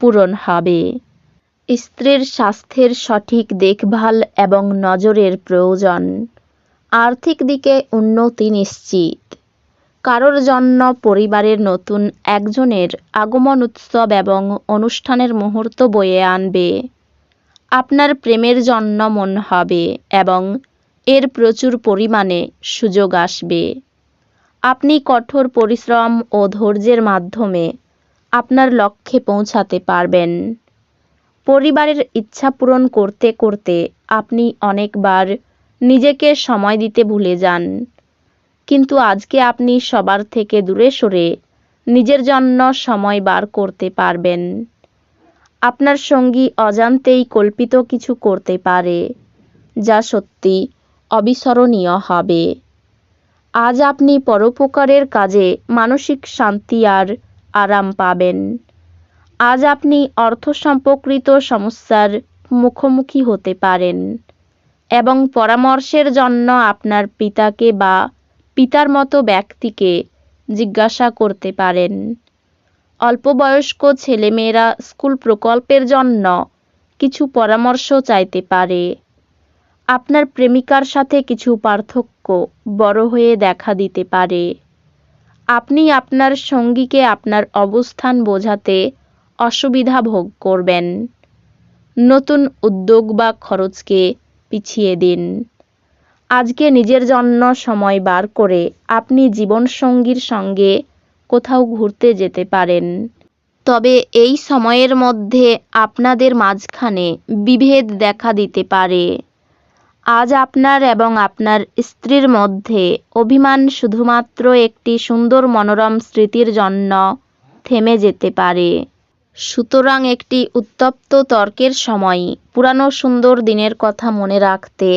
পূরণ হবে। স্ত্রীর স্বাস্থ্যের সঠিক দেখভাল এবং নজরের প্রয়োজন। আর্থিক দিকে উন্নতি নিশ্চিত। কারোর জন্য পরিবারের নতুন একজনের আগমন উৎসব এবং অনুষ্ঠানের মুহূর্ত বয়ে আনবে। আপনার প্রেমের জন্য মন হবে এবং এর প্রচুর পরিমাণে সুযোগ আসবে। আপনি কঠোর পরিশ্রম ও ধৈর্যের মাধ্যমে আপনার লক্ষ্যে পৌঁছাতে পারবেন। পরিবারের ইচ্ছা পূরণ করতে করতে আপনি অনেকবার নিজেকে সময় দিতে ভুলে যান। কিন্তু আজকে আপনি সবার থেকে দূরে সরে নিজের জন্য সময় বার করতে পারবেন। আপনার সঙ্গী অজান্তেই কল্পিত কিছু করতে পারে, যা সত্যি অবিস্মরণীয় হবে। আজ আপনি পরোপকারের কাজে মানসিক শান্তি আর আরাম পাবেন। আজ আপনি অর্থ সম্পর্কিত সমস্যার মুখোমুখি হতে পারেন এবং পরামর্শের জন্য আপনার পিতাকে বা পিতার মতো ব্যক্তিকে জিজ্ঞাসা করতে পারেন। অল্পবয়স্ক ছেলেমেয়েরা স্কুল প্রকল্পের জন্য কিছু পরামর্শ চাইতে পারে। আপনার প্রেমিকার সাথে কিছু পার্থক্য বড় হয়ে দেখা দিতে পারে। আপনি আপনার সঙ্গীকে আপনার অবস্থান বোঝাতে অসুবিধা ভোগ করবেন। নতুন উদ্যোগ বা খরচকে পিছিয়ে দিন। আজকে নিজের জন্য সময় বার করে আপনি জীবনসঙ্গীর সঙ্গে কোথাও ঘুরতে যেতে পারেন। তবে এই সময়ের মধ্যে আপনাদের মাঝখানে বিভেদ দেখা দিতে পারে। আজ আপনার এবং আপনার স্ত্রীর মধ্যে অভিমান শুধুমাত্র একটি সুন্দর মনোরম স্মৃতির জন্য থেমে যেতে পারে। সুতরাং একটি উত্তপ্ত তর্কের সময় পুরানো সুন্দর দিনের কথা মনে রাখতে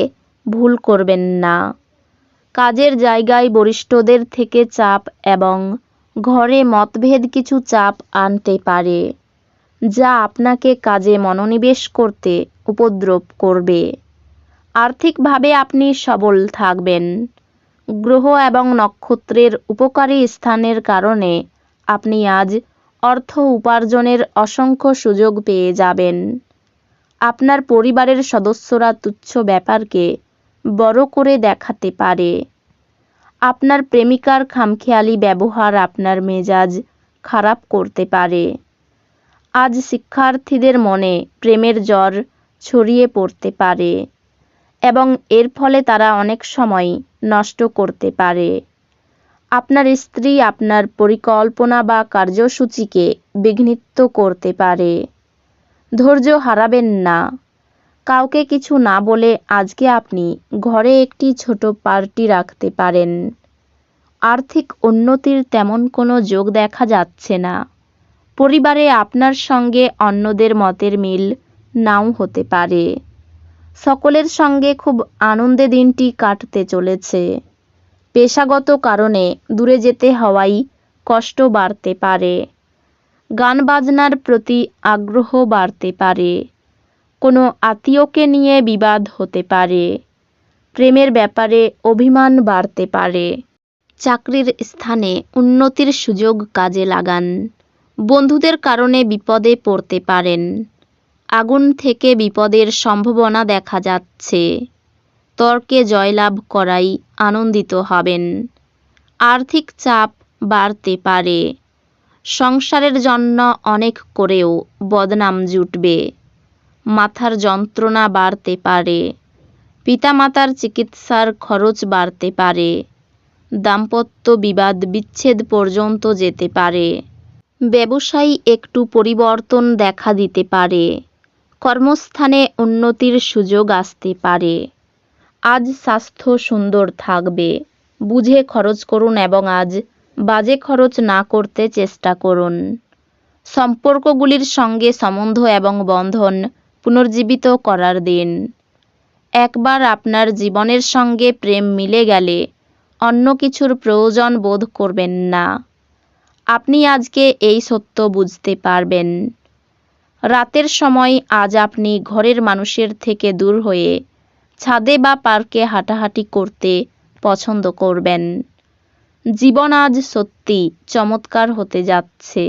ভুল করবেন না। কাজের জায়গায় বরিষ্ঠদের থেকে চাপ এবং ঘরে মতভেদ কিছু চাপ আনতে পারে, যা আপনাকে কাজে মনোনিবেশ করতে উপদ্রব করবে। আর্থিকভাবে আপনি সবল থাকবেন। গ্রহ এবং নক্ষত্রের উপকারী স্থানের কারণে আপনি আজ অর্থ উপার্জনের অসংখ্য সুযোগ পেয়ে যাবেন। আপনার পরিবারের সদস্যরা তুচ্ছ ব্যাপারকে বড় করে দেখাতে পারে। আপনার প্রেমিকার খামখেয়ালি ব্যবহার আপনার মেজাজ খারাপ করতে পারে। আজ শিক্ষার্থীদের মনে প্রেমের জ্বর ছড়িয়ে পড়তে পারে। এবং এর ফলে তারা অনেক সময় নষ্ট করতে পারে। আপনার স্ত্রী আপনার পরিকল্পনা বা কার্যসূচিকে বিঘ্নিত করতে পারে। ধৈর্য হারাবেন না। কাউকে কিছু না বলে আজকে আপনি ঘরে একটি ছোট পার্টি রাখতে পারেন। আর্থিক উন্নতির তেমন কোনো যোগ দেখা যাচ্ছে না। পরিবারে আপনার সঙ্গে অন্যদের মতের মিল নাও হতে পারে। সকলের সঙ্গে খুব আনন্দে দিনটি কাটতে চলেছে। পেশাগত কারণে দূরে যেতে হওয়াই কষ্ট বাড়তে পারে। গান বাজনার প্রতি আগ্রহ বাড়তে পারে। কোনো আত্মীয়কে নিয়ে বিবাদ হতে পারে। প্রেমের ব্যাপারে অভিমান বাড়তে পারে। চাকরির স্থানে উন্নতির সুযোগ কাজে লাগান। বন্ধুদের কারণে বিপদে পড়তে পারেন। আগুন থেকে বিপদের সম্ভাবনা দেখা যাচ্ছে। তর্কে জয়লাভ করাই আনন্দিত হবেন। আর্থিক চাপ বাড়তে পারে। সংসারের জন্য অনেক করেও বদনাম জুটবে। মাথার যন্ত্রণা বাড়তে পারে। পিতামাতার চিকিৎসার খরচ বাড়তে পারে। দাম্পত্য বিবাদ বিচ্ছেদ পর্যন্ত যেতে পারে। ব্যবসায়ী একটু পরিবর্তন দেখা দিতে পারে। কর্মস্থানে উন্নতির সুযোগ আসতে পারে। আজ স্বাস্থ্য সুন্দর থাকবে। বুঝে খরচ করুন এবং আজ বাজে খরচ না করতে চেষ্টা করুন। সম্পর্কগুলির সঙ্গে সম্বন্ধ এবং বন্ধন পুনর্জীবিত করার দিন। একবার আপনার জীবনের সঙ্গে প্রেম মিলে গেলে অন্য কিছুর প্রয়োজন বোধ করবেন না। আপনি আজকে এই সত্য বুঝতে পারবেন। রাতের সময় আজ আপনি ঘরের মানুষের থেকে দূর হয়ে ছাদে বা পার্কে হাঁটাহাঁটি করতে পছন্দ করবেন। জীবন আজ সত্যি চমৎকার হতে যাচ্ছে।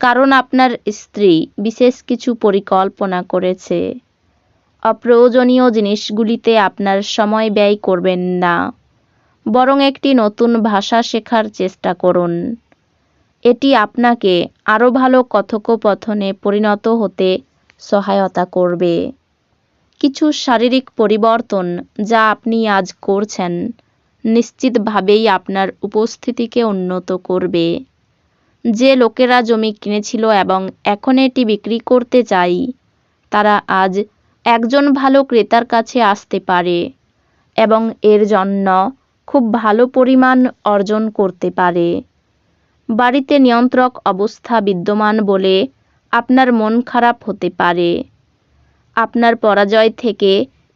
কারণ আপনার স্ত্রী বিশেষ কিছু পরিকল্পনা করেছে। অপ্রয়োজনীয় জিনিসগুলিতে আপনার সময় ব্যয় করবেন না। বরং একটি নতুন ভাষা শেখার চেষ্টা করুন। এটি আপনাকে আরও ভালো কথোপকথনে পরিণত হতে সহায়তা করবে। কিছু শারীরিক পরিবর্তন যা আপনি আজ করছেন নিশ্চিতভাবেই আপনার উপস্থিতিকে উন্নত করবে। যে লোকেরা জমি কিনেছিল এবং এখন এটি বিক্রি করতে চাই, তারা আজ একজন ভালো ক্রেতার কাছে আসতে পারে এবং এর জন্য খুব ভালো পরিমাণ অর্জন করতে পারে। বাড়িতে নিয়ন্ত্রক অবস্থা বিদ্যমান বলে আপনার মন খারাপ হতে পারে। আপনার পরাজয় থেকে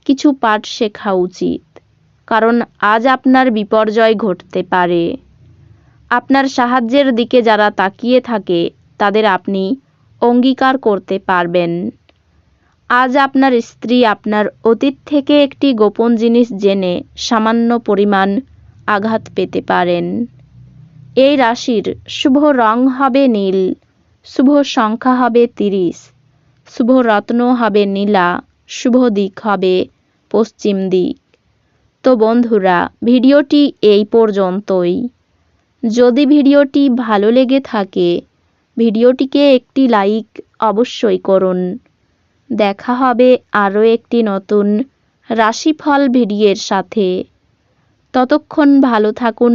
কিছু পাঠ শেখা উচিত, কারণ আজ আপনার বিপর্যয় ঘটতে পারে। আপনার সাহায্যের দিকে যারা তাকিয়ে থাকে, তাদের আপনি অঙ্গীকার করতে পারবেন। আজ আপনার স্ত্রী আপনার অতীত থেকে একটি গোপন জিনিস জেনে সামান্য পরিমাণ আঘাত পেতে পারেন। এই রাশির শুভ রং হবে নীল, শুভ সংখ্যা হবে তিরিশ, শুভ রত্ন হবে নীলা, শুভ দিক হবে পশ্চিম দিক। তো বন্ধুরা, ভিডিওটি এই পর্যন্তই। যদি ভিডিওটি ভালো লেগে থাকে, ভিডিওটিকে একটি লাইক অবশ্যই করুন। দেখা হবে আরও একটি নতুন রাশিফল ভিডিওর সাথে। ততক্ষণ ভালো থাকুন